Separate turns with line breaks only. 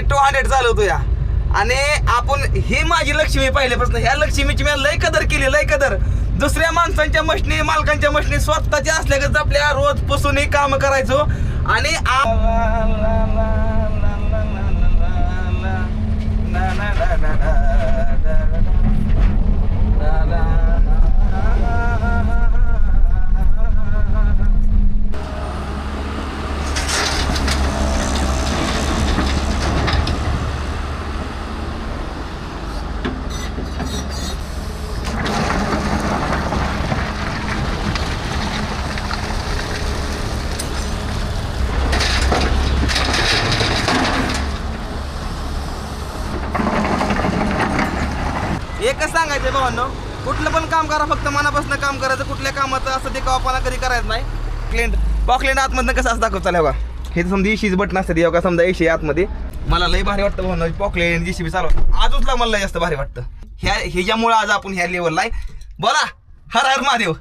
Hundred two hundred चालवतो या आणि आपण ही माझी लक्ष्मी पहिल्यापासून ह्या लक्ष्मीची मी लय कदर केली लय कदर दुसऱ्या माणसांच्या मशनी मालकांच्या मशनी स्वतःच्या असल्यागत आपल्या रोज पुसून ही काम करायचो आणि एकच सांगायचं भावांनो कुठलं पण काम करा फक्त मनापासून काम करायचं कुठल्या कामाचं असं ते कवापाना कधी करायचं नाही. क्लेंट पॉकलेंट आतमधनं कसं असं दाखवत चालेल बघा. हे समजा इशीच बटन असतात योगा समजा इशी आतमध्ये. मला लई भारी वाटतं भावना पॉकलेंट जी बी चालव. आजच ला मला लई जास्त भारी वाटतं. ह्या ह्याच्यामुळं आज आपण ह्या लेवलला आहे. बोला हर हर महादेव.